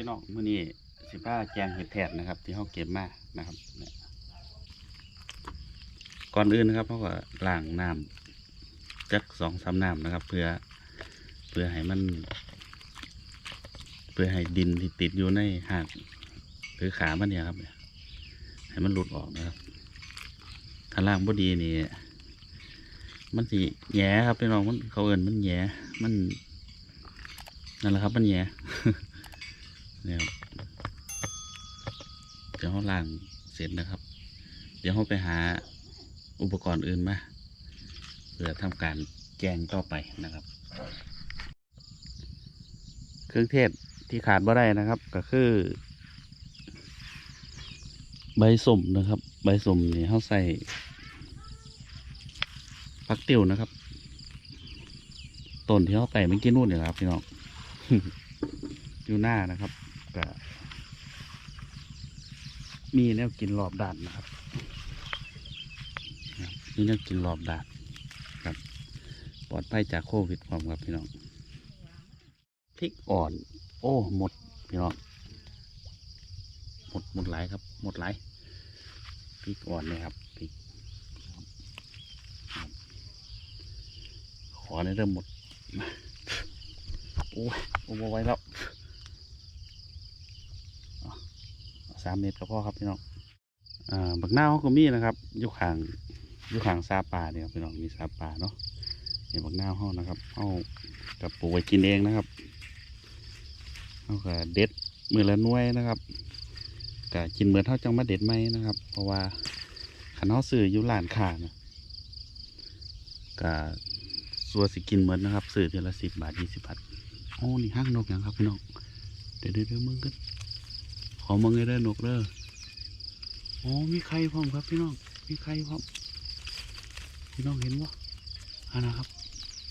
พี่น้องมื้อนี้สิบ้าแกงเห็ดแทดนะครับ ที่เขาเก็บมานะครับก่อนอื่นนะครับเขาก็ล้างน้ำจักสองสามน้ำนะครับ เพื่อเพื่อให้มัน เพื่อให้ดินที่ติดอยู่ในหากหรือขามันเนี่ยครับให้มันหลุดออกนะครับ ถ้าล่างบ่ดีนี่มันสิแย่ครับพี่น้องมันเขาเอินมันแย่มันนั่นแหละครับ มันแย่ นี่ยครับเดี๋ยวเขาล่างเสร็จนะครับ เดี๋ยวเขาไปหาอุปกรณ์อื่นมาเพื่อทำการแกงต่อไปนะครับ เครื่องเทศที่ขาดบ่ได้นะครับ ก็คือ ใบสมนะครับ ใบสมนี่เขาใส่ผักติ๋วนะครับต้นที่เขาไปเมื่อกี้นู่นเนี่ยครับพี่น้องอยู่หน้านะครับ ก็มีแนวกินรอบด้านนะครับมีแนวกินรอบด้านครับ ปลอดภัยจากโควิดความครับพี่น้องพริกอ่อน โอ้หมดพี่น้องหมดหมดหลายครับ หมดหลายพริกอ่อนเลยครับพริกขอในเริ่มหมดโอ้ยโอ้โหไว้แล้วเอาเอา สามเมตรก็พอครับพี่น้องอ่าบักหน้าเขาก็มีนะครับอยู่ข้างอยู่ข้างซาป่าเนี่ยครับพี่น้องมีซาป่าเนาะเนี่ยบักหน้าเขานะครับเขากับปลูกไว้กินเองนะครับเขาก็เด็ดมือละน่วยนะครับก็กินเหมือนเท่าจังมาเด็ดไหมนะครับ เพราะว่าขันเขาซื้ออยู่ร้านค้านะก็สัวสิกินเหมือนนะครับซื้อเทีละสิบบาทยี่สิบบาทโอ้นี่ห้างนกอย่างครับพี่น้องเดี๋ยวเดี๋ยวเดี๋ยวมึงกันข อมึงให้ได้อนกเด้อโอ้มีไข่พร้อมครับพี่น้อง มีไข่พร้อม พี่น้องเห็นวะอันนะครับ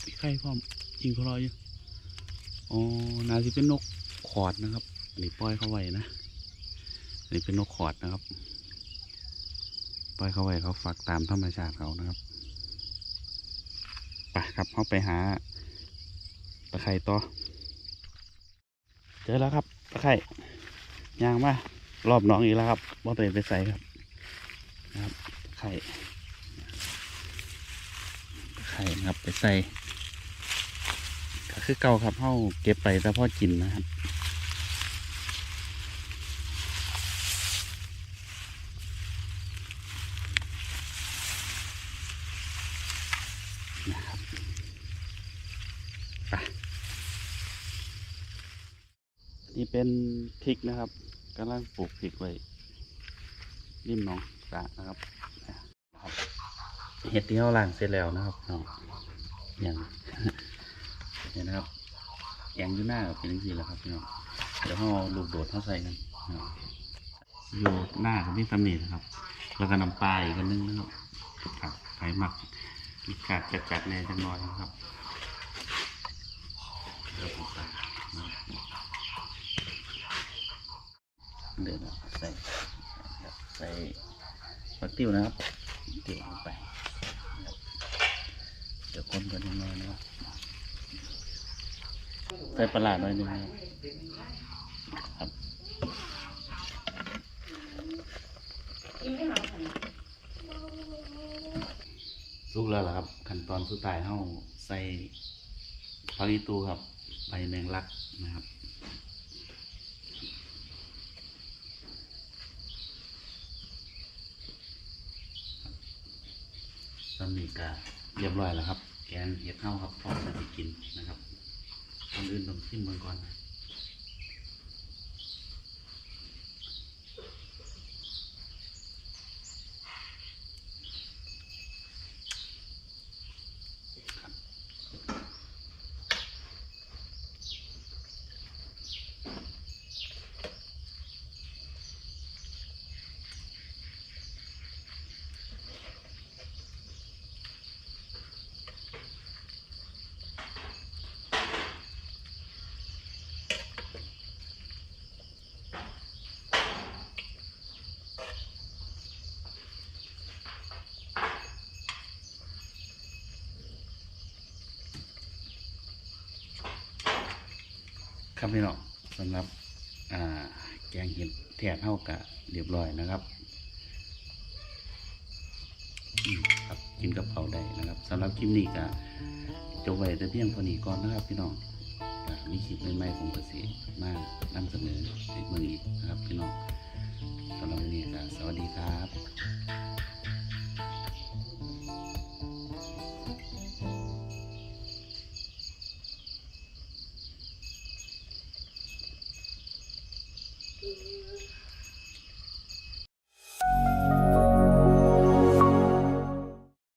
มีไข่พร้อมจริงเขารออยู่อ๋อน่าจะเป็นนกขอดนะครับ อันนี้ปล่อยเขาไว้นะ อันนี้เป็นนกขอดนะครับ ปล่อยเขาไว้เขาฝักตามธรรมชาติเขานะครับ ไปครับเขาไปหาตะไคร่ต่อ เจอแล้วครับตะไคร่ ยางมารอบน้องอีกแล้วครับว่าไปไปใส่ครับนะครับ ไข่ไข่นะครับไปใส่ก็คือเก่าครับเข้าเก็บไปแต่พ่อกินนนะครับ นี่เป็นพริกนะครับกำลังปลูกพริกไว้ริมหนองสระนะครับเห็ดที่เขาล้างเสร็จแล้วนะครับน้องอย่างเนี่ยนะครับแองยู่หน้าก็เป็นอย่างนี้แหละครับพี่น้องเดี๋ยวเขาเอาลูกโดดเข้าใส่กันอยู่หน้ากับนี่ตำหนินะครับ แล้วก็น้ำปลาอีกอันนึงนะครับครับไข่หมักมีขาดจัดจัดๆแน่จังน้อยนะครับเดี๋ยวผมใส่นะครับ เดี๋ยวใส่ใส่ปักติ้วนะครับติ้วลงไปนะครับเดี๋ยวคนกันยังไงนะครับใส่ปลาร้าหน่อยหนึงนะครับสุกแล้วล่ะครับ ขั้นตอนสุดท้ายเฮาใส่ผักอีตูครับใบแมงลักนะครับ ตอนนี้ก็เรียบร้อยแล้วครับ แกงเห็ดเน่าครับพร้อมจะไปกินนะครับคนอื่นต้องชิมเมืองก่อนนะ ครับพี่น้องสำหรับแกงเห็ดแทนเท่ากับเรียบร้อยนะครับครับกินกับเขาได้นะครับสำหรับคลิปนี้ก็จบไว้แต่เพียงพอนี้ก่อนนะครับพี่น้องมีคลิปใหม่ๆของเกษตรมานำเสนอในเมืองอี